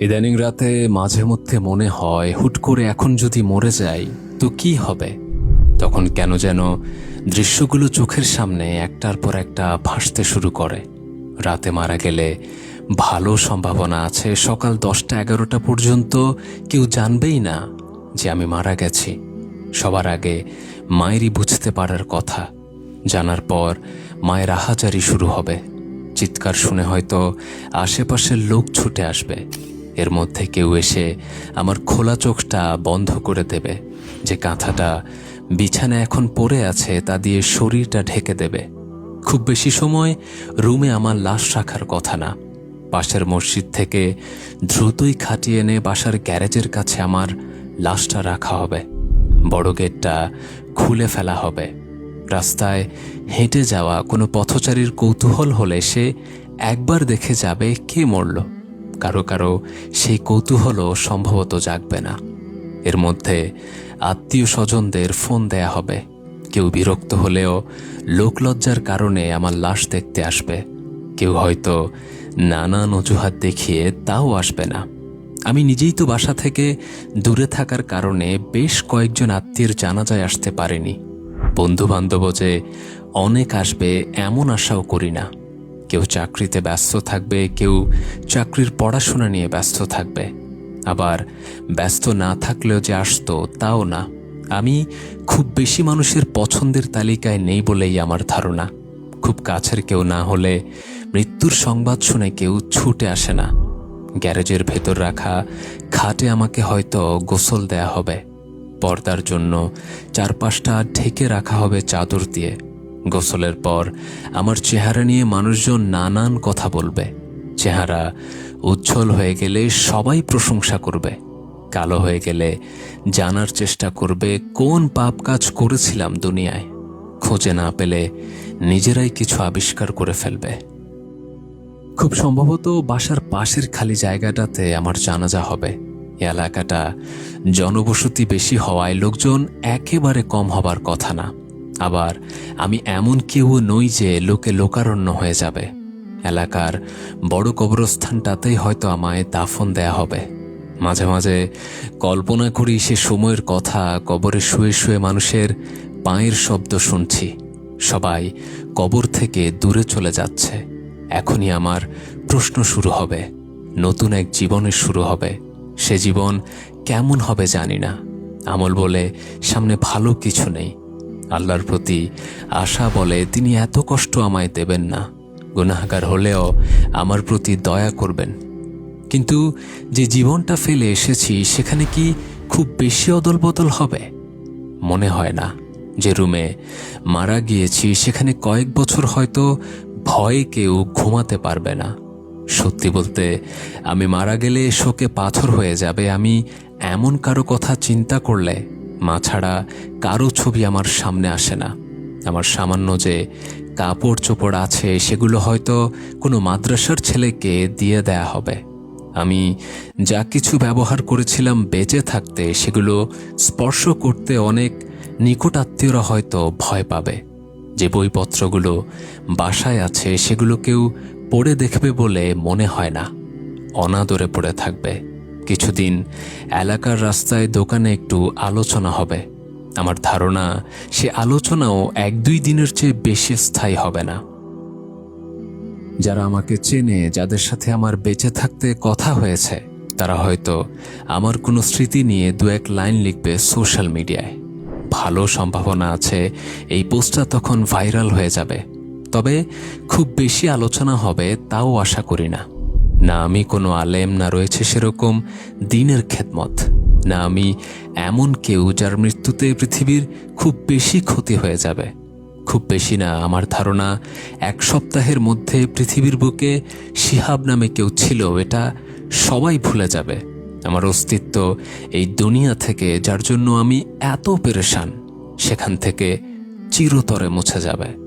ইদানিং রাতে মাঝে মধ্যে মনে হয়, হুট করে এখন যদি মরে যাই, তো কি হবে? তখন কেন যেন দৃশ্যগুলো চোখের সামনে একটার পর একটা ভাসতে শুরু করে। রাতে মারা গেলে ভালো সম্ভাবনা আছে, সকাল দশটা এগারোটা পর্যন্ত কেউ জানবেই না যে আমি মারা গেছি। সবার আগে মায়েরই বুঝতে পারার কথা। জানার পর মায়ের আহাজারি শুরু হবে। চিৎকার শুনে হয়তো আশেপাশের লোক ছুটে আসবে। এর মধ্যে কেউ এসে আমার খোলা চোখটা বন্ধ করে দেবে, যে কাঁথাটা বিছানা এখন পড়ে আছে তা দিয়ে শরীরটা ঢেকে দেবে। খুব বেশি সময় রুমে আমার লাশ রাখার কথা না। পাশের মসজিদ থেকে দ্রুতই খাটিয়ে এনে বাসার গ্যারেজের কাছে আমার লাশটা রাখা হবে। বড় গেটটা খুলে ফেলা হবে। রাস্তায় হেঁটে যাওয়া কোনো পথচারীর কৌতূহল হলে সে একবার দেখে যাবে কে মরল। কারও কারও সেই কৌতূহলও সম্ভবত জাগবে না। এর মধ্যে আত্মীয় স্বজনদের ফোন দেয়া হবে। কেউ বিরক্ত হলেও লোকলজ্জার কারণে আমার লাশ দেখতে আসবে। কেউ হয়তো নানান অজুহাত দেখিয়ে তাও আসবে না। আমি নিজেই তো বাসা থেকে দূরে থাকার কারণে বেশ কয়েকজন আত্মীয়ের জানাজায় আসতে পারিনি। বন্ধু বান্ধব যে অনেক আসবে এমন আশাও করি না। কেউ চাকরিতে ব্যস্ত থাকবে, কেউ চাকরির পড়াশোনা নিয়ে ব্যস্ত থাকবে। আবার ব্যস্ত না থাকলেও যে আসতো, তাও না। আমি খুব বেশি মানুষের পছন্দের তালিকায় নেই বলেই আমার ধারণা। খুব কাছের কেউ না হলে মৃত্যুর সংবাদ শুনে কেউ ছুটে আসে না। গ্যারেজের ভেতর রাখা খাটে আমাকে হয়তো গোসল দেয়া হবে। পর্দার জন্য চারপাশটা ঢেকে রাখা হবে চাদর দিয়ে। গোসলের পর আমার চেহারা নিয়ে মানুষজন নানান কথা বলবে। চেহারা উজ্জ্বল হয়ে গেলে সবাই প্রশংসা করবে। কালো হয়ে গেলে জানার চেষ্টা করবে, কোন পাপ কাজ করেছিলাম দুনিয়ায়। খোঁজে না পেলে নিজেরাই কিছু আবিষ্কার করে ফেলবে। খুব সম্ভবত বাসার পাশের খালি জায়গাটাতে আমার জানাজা হবে। এলাকাটা জনবসতি বেশি হওয়ায় লোকজন একেবারে কম হবার কথা না। আবার আমি এমন কেউ নই যে লোকে লোকারণ্য হয়ে যাবে। এলাকার বড় কবরস্থানটাতেই হয়তো আমায় দাফন দেয়া হবে। মাঝে মাঝে কল্পনা করি সে সময়ের কথা, কবরে শুয়ে শুয়ে মানুষের পায়ের শব্দ শুনছি। সবাই কবর থেকে দূরে চলে যাচ্ছে। এখনই আমার প্রশ্ন শুরু হবে। নতুন এক জীবনের শুরু হবে। সে জীবন কেমন হবে জানি না। আমল বলে সামনে ভালো কিছু নেই। আল্লাহর প্রতি আশা বলে, তিনি এত কষ্ট আমায় দেবেন না। গুনাহগার হলেও আমার প্রতি দয়া করবেন। কিন্তু যে জীবনটা ফেলে এসেছি, সেখানে কি খুব বেশি অদল বদল হবে? মনে হয় না। যে রুমে মারা গিয়েছি, সেখানে কয়েক বছর হয়তো ভয়ে কেউ ঘুমাতে পারবে না। সত্যি বলতে, আমি মারা গেলে শোকে পাথর হয়ে যাবে। আমি এমন কারও কথা চিন্তা করলে মা ছাড়া কারও ছবি আমার সামনে আসে না। আমার সামান্য যে কাপড় চোপড় আছে, সেগুলো হয়তো কোনো মাদ্রাসার ছেলেকে দিয়ে দেয়া হবে। আমি যা কিছু ব্যবহার করেছিলাম বেঁচে থাকতে, সেগুলো স্পর্শ করতে অনেক নিকটাত্মীয়রা হয়তো ভয় পাবে। যে বইপত্রগুলো বাসায় আছে, সেগুলো কেউ পড়ে দেখবে বলে মনে হয় না। অনাদরে পড়ে থাকবে। কিছুদিন এলাকার রাস্তায় দোকানে একটু আলোচনা হবে। আমার ধারণা, সে আলোচনাও এক দুই দিনের চেয়ে বেশি স্থায়ী হবে না। যারা আমাকে চেনে, যাদের সাথে আমার বেঁচে থাকতে কথা হয়েছে, তারা হয়তো আমার কোনো স্মৃতি নিয়ে দু এক লাইন লিখবে সোশ্যাল মিডিয়ায়। ভালো সম্ভাবনা আছে, এই পোস্টটা তখন ভাইরাল হয়ে যাবে। তবে খুব বেশি আলোচনা হবে তাও আশা করি না। না আমি কোনো আলেম, না রয়েছে সেরকম দিনের খেদমত। না আমি এমন কেউ যার মৃত্যুতে পৃথিবীর খুব বেশি ক্ষতি হয়ে যাবে। খুব বেশি না, আমার ধারণা এক সপ্তাহের মধ্যে পৃথিবীর বুকে শিহাব নামে কেউ ছিল, এটা সবাই ভুলে যাবে। আমার অস্তিত্ব এই দুনিয়া থেকে, যার জন্য আমি এত পেরেশান, সেখান থেকে চিরতরে মুছে যাবে।